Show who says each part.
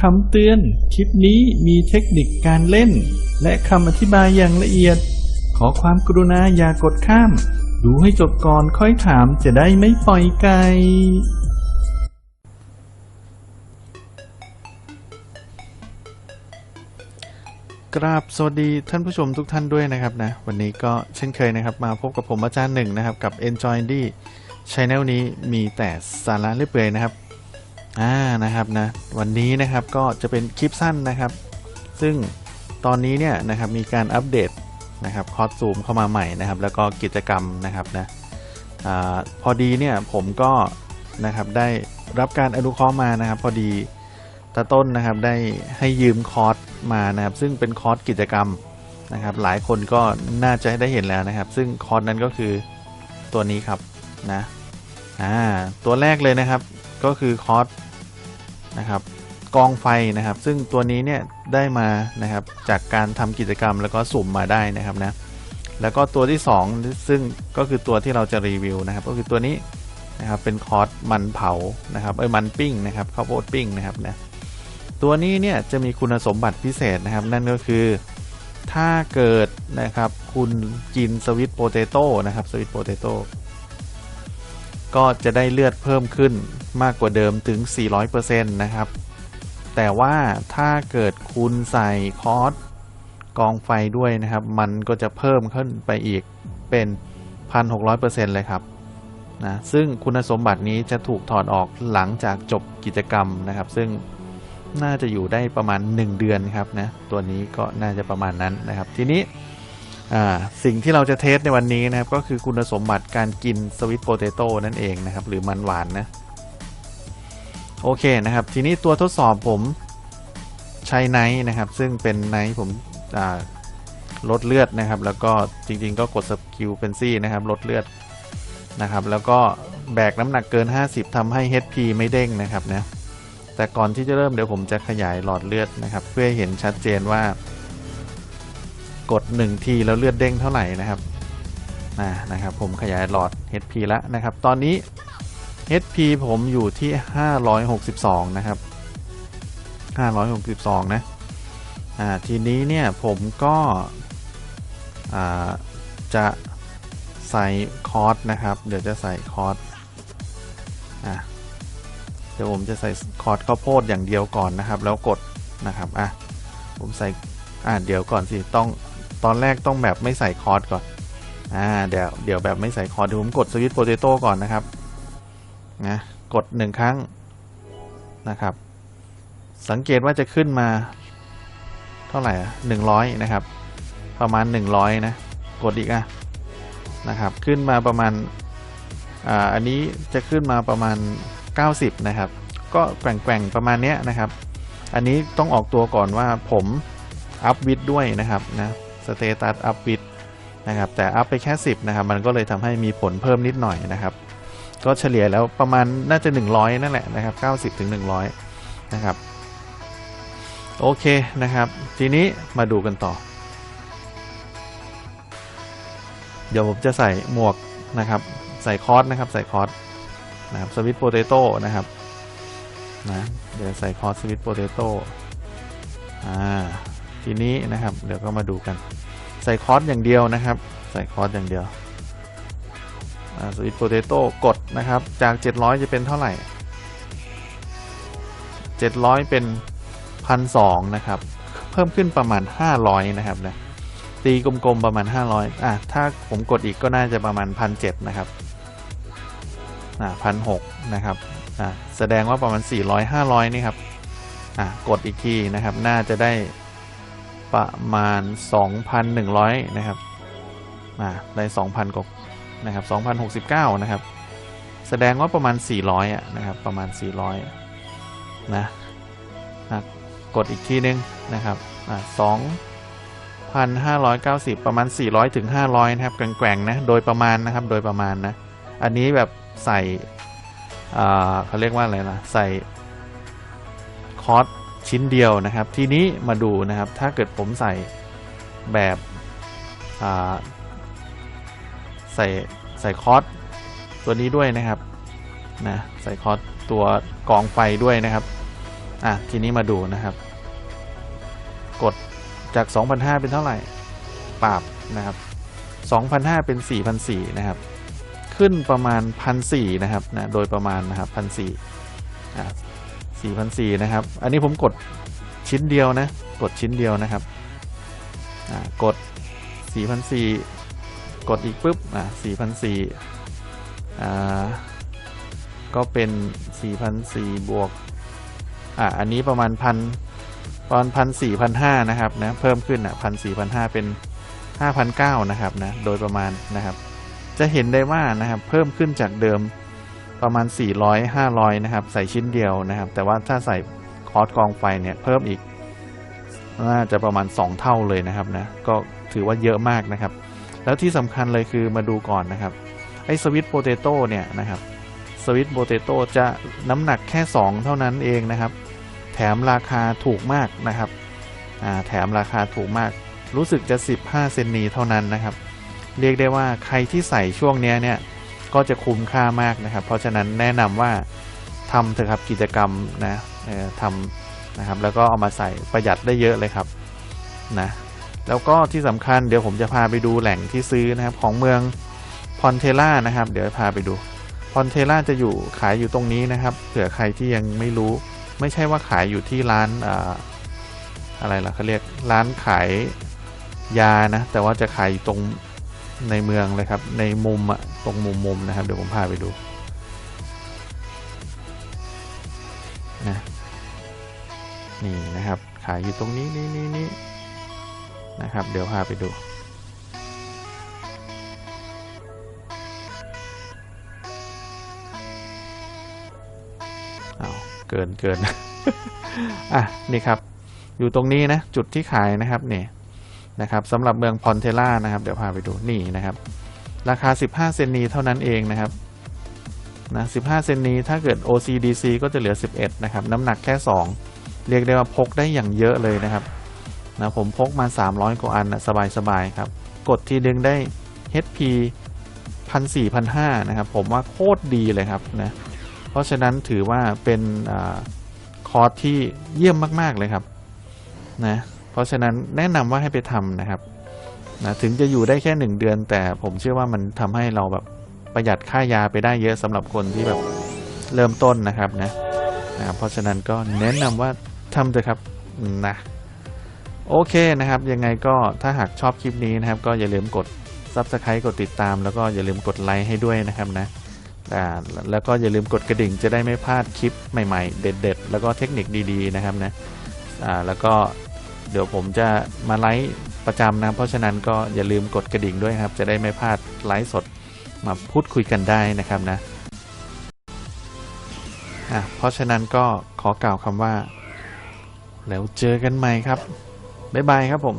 Speaker 1: คำเตือน คลิปนี้มีเทคนิคการเล่น และคำอธิบายอย่างละเอียด ขอความกรุณาอย่ากดข้าม ดูให้จบก่อนค่อยถามจะได้ไม่ปล่อยไกลกราบสวัสดีท่านผู้ชมทุกท่านด้วยนะครับนะ วันนี้ก็เช่นเคยนะครับ มาพบกับผมอาจารย์หนึ่งนะครับ กับ Enjoy D Channel นี้มีแต่สาระเรื่อยเปื่อยนะครับ อ่านะครับนะวันนี้นะครับก็จะเป็นคลิปสั้นนะครับ ซึ่งตอนนี้เนี่ยนะครับมีการอัปเดตนะครับคอร์สซูมเข้ามาใหม่นะครับ แล้วก็กิจกรรมนะครับนะอพอดีเนี่ยผมก็นะครับได้รับการอนุเคราะห์มานะครับ พอดีตาต้นนะครับได้ให้ยืมคอร์สมานะครับ ซึ่งเป็นคอร์สกิจกรรมนะครับ หลายคนก็น่าจะได้เห็นแล้วนะครับ ซึ่งคอร์สนั้นก็คือตัวนี้ครับนะอ่าตัวแรกเลยนะครับก็คือคอร์ส นะครับกองไฟนะครับ ซึ่งตัวนี้เนี่ยได้มานะครับจากการทำกิจกรรมแล้วก็สุ่มมาได้นะครับนะแล้วก็ตัวที่ 2 ซึ่งก็คือตัวที่เราจะรีวิวนะครับ ก็คือตัวนี้นะครับเป็นคอร์สมันเผานะครับเอ้ยมันปิ้งนะครับข้าวโพดปิ้งนะครับนะตัวนี้เนี่ยจะมีคุณสมบัติพิเศษนะครับ นั่นก็คือถ้าเกิดนะครับคุณกินสวิตโปเตโต้นะครับสวิตโปเตโต้ ก็จะได้เลือดเพิ่มขึ้นมากกว่าเดิมถึง 400%นะครับ แต่ว่าถ้าเกิดคุณใส่คอร์สกองไฟด้วยนะครับ มันก็จะเพิ่มขึ้นไปอีกเป็น 1,600%เลยครับนะซึ่งคุณสมบัตินี้จะถูกถอดออกหลังจากจบกิจกรรมนะครับ ซึ่งน่าจะอยู่ได้ประมาณ 1 เดือนครับนะตัวนี้ก็น่าจะประมาณนั้นนะครับ ทีนี้ สิ่งที่เราจะเทสในวันนี้นะครับ ก็คือคุณสมบัติการกินสวิตโปเตโต้นั่นเองนะครับ หรือมันหวานนะ โอเคนะครับ ทีนี้ตัวทดสอบผมใช้ไนท์นะครับ ซึ่งเป็นไนท์ผมลดเลือดนะครับ แล้วก็จริงๆ ก็กดสกิลเป็นซี่นะครับลดเลือดนะครับ แล้วก็แบกน้ำหนักเกิน 50ทำให้ HP ไม่เด้งนะครับนะแต่ก่อนที่จะเริ่มเดี๋ยวผมจะขยายหลอดเลือดนะครับ เพื่อให้เห็นชัดเจนว่า กด 1 ที แล้วเลือดเด้งเท่าไหร่นะครับนะนะครับ ผมขยายหลอด HP แล้วนะครับ ตอนนี้ HP ผมอยู่ที่ 562 นะครับ 562 นะอ่าทีนี้เนี่ยผมก็อ่าจะใส่คอร์สนะครับ เดี๋ยวจะใส่คอร์สอะเดี๋ยวผมจะใส่คอร์สข้าวโพดอย่างเดียวก่อนนะครับ แล้วกดนะครับอะผมใส่อ่าเดี๋ยวก่อนสิต้อง ตอนแรกต้องแบบไม่ใส่คอร์สก่อน อ่า เดี๋ยวเดี๋ยวแบบไม่ใส่คอร์สเดี๋ยวผมกดสวิตช์โปเตโต้ก่อนนะครับ นะ กดหนึ่งครั้งนะครับ สังเกตว่าจะขึ้นมา เท่าไหร่หนึ่งร้อยนะครับ ประมาณหนึ่งร้อยนะ กดอีกอะนะครับ ขึ้นมาประมาณ อ่า อันนี้จะขึ้นมาประมาณ 90 นะครับ ก็แกว่งๆประมาณเนี้ยนะครับ อันนี้ต้องออกตัวก่อนว่าผมอัพวิดด้วยนะครับนะ สเตตัสอัพวิดนะครับแต่อัพไปแค่ 10นะครับมันก็เลยทำให้มีผลเพิ่มนิดหน่อยนะครับ ก็เฉลี่ยแล้วประมาณน่าจะ 100 นั่นแหละนะครับ90ถึง100 นะครับโอเคนะครับ ทีนี้มาดูกันต่อ เดี๋ยวผมจะใส่หมวกนะครับ ใส่คอร์สนะครับ ใส่คอร์สนะครับสวิตโปเตโต้นะครับนะเดี๋ยวใส่คอร์สสวิตโปเตโต้อ่า ทีนี้นะครับ เดี๋ยวก็มาดูกัน ใส่คอร์สอย่างเดียวนะครับ ใส่คอร์สอย่างเดียวสวิตโปเตโต้กดนะครับ จาก 700 จะเป็นเท่าไหร่ 700 เป็น 1,200 นะครับ เพิ่มขึ้นประมาณ 500 นะครับนะตีกลมๆประมาณ 500อะถ้าผมกดอีกก็น่าจะประมาณ 1,700 นะครับอะ1,600 นะครับอะแสดงว่าประมาณ 400 500 นี่ครับอะกดอีกทีนะครับ น่าจะได้ ประมาณ 2,100 นะครับอะได้ 2,000กว่านะครับ2,069 นะครับ แสดงว่าประมาณ 400อะนะครับประมาณ 400นะนะกดอีกทีนึงนะครับอ่า2,590 ประมาณ 400ถึง500 นะครับแกว่งๆนะโดยประมาณนะครับโดยประมาณนะอันนี้แบบใส่เขาเรียกว่าอะไรนะใส่คอร์ส ชิ้นเดียวนะครับ ทีนี้มาดูนะครับ ถ้าเกิดผมใส่แบบใส่ใส่คอร์สตัวนี้ด้วยนะครับนะใส่คอร์สตัวกองไฟด้วยนะครับอะทีนี้มาดูนะครับ กดจาก 2,500 เป็นเท่าไหร่ปราบนะครับ2,500 เป็น 4,400 นะครับ ขึ้นประมาณ 1,400 นะครับนะโดยประมาณนะครับ1,400อะ 4,400นะครับ อันนี้ผมกดชิ้นเดียวนะ กดชิ้นเดียวนะครับอ่ากด 4,400 กดอีกปุ๊บอะ4,400อ่าก็เป็น 4,400 บวก อะอันนี้ประมาณพันประมาณพันสี่พันห้านะครับนะ เพิ่มขึ้นอะพันสี่พันห้าเป็นห้าพันเก้านะครับนะ โดยประมาณนะครับ จะเห็นได้ว่านะครับ เพิ่มขึ้นจากเดิม ประมาณ 400 500 นะครับ ใส่ชิ้นเดียวนะครับ แต่ว่าถ้าใส่คอร์สกองไฟเนี่ยเพิ่มอีกน่าจะประมาณ 2 เท่าเลยนะครับนะก็ถือว่าเยอะมากนะครับ แล้วที่สำคัญเลยคือมาดูก่อนนะครับ ไอ้สวิตโปเตโต้เนี่ยนะครับสวิตโปเตโต้จะน้ำหนักแค่ 2 เท่านั้นเองนะครับ แถมราคาถูกมากนะครับแถมราคาถูกมาก รู้สึกจะ 15 เซนนีเท่านั้นนะครับ เรียกได้ว่าใครที่ใส่ช่วงเนี้ยเนี่ย ก็จะคุ้มค่ามากนะครับ เพราะฉะนั้นแนะนำว่าทำเถอะครับกิจกรรมนะทำนะครับ แล้วก็เอามาใส่ประหยัดได้เยอะเลยครับนะแล้วก็ที่สำคัญเดี๋ยวผมจะพาไปดูแหล่งที่ซื้อนะครับของเมืองพอนเทล่านะครับ เดี๋ยวพาไปดูพอนเทล่าจะอยู่ขายอยู่ตรงนี้นะครับ เผื่อใครที่ยังไม่รู้ ไม่ใช่ว่าขายอยู่ที่ร้านออะไรล่ะเขาเรียกร้านขายยานะ แต่ว่าจะขายอยู่ตรง ในเมืองเลยครับ ในมุมอะตรงมุมมุมนะครับ เดี๋ยวผมพาไปดูนะนี่นะครับ ขายอยู่ตรงนี้นี่นี่นี่นะครับ เดี๋ยวพาไปดูเอาเกินเกินอะนี่ครับ อยู่ตรงนี้นะ จุดที่ขายนะครับเนี่ย นะครับสำหรับเมืองพอนเทล่านะครับ เดี๋ยวพาไปดูนี่นะครับ ราคา 15 เซนนีเท่านั้นเองนะครับนะ15 เซนนีถ้าเกิด OCDC ก็จะเหลือ 11 นะครับ น้ำหนักแค่ 2 เรียกได้ว่าพกได้อย่างเยอะเลยนะครับนะผมพกมา 300 กว่าอันนะสบายๆครับ กดทีนึงได้ HP 1,400 1,500 นะครับ ผมว่าโคตรดีเลยครับนะเพราะฉะนั้นถือว่าเป็นอคอร์สที่เยี่ยมมาก ๆ เลยครับนะ เพราะฉะนั้นแนะนำว่าให้ไปทำนะครับนะถึงจะอยู่ได้แค่หนึ่งเดือน แต่ผมเชื่อว่ามันทำให้เราแบบประหยัดค่ายาไปได้เยอะสำหรับคนที่แบบเริ่มต้นนะครับนะนะเพราะฉะนั้นก็แนะนำว่าทำเถอะครับนะโอเคนะครับ ยังไงก็ถ้าหากชอบคลิปนี้นะครับ ก็อย่าลืมกด Subscribe กดติดตาม แล้วก็อย่าลืมกดไลค์ให้ด้วยนะครับนะแล้วก็อย่าลืมกดกระดิ่งจะได้ไม่พลาดคลิปใหม่ๆ เด็ด ๆ แล้วก็เทคนิคดีๆนะครับนะแล้วก็ เดี๋ยวผมจะมาไลฟ์ประจำนะเพราะฉะนั้นก็อย่าลืมกดกระดิ่งด้วยครับ จะได้ไม่พลาดไลฟ์สดมาพูดคุยกันได้นะครับนะอะเพราะฉะนั้นก็ขอกล่าวคำว่า แล้วเจอกันใหม่ครับ บ๊ายบายครับผม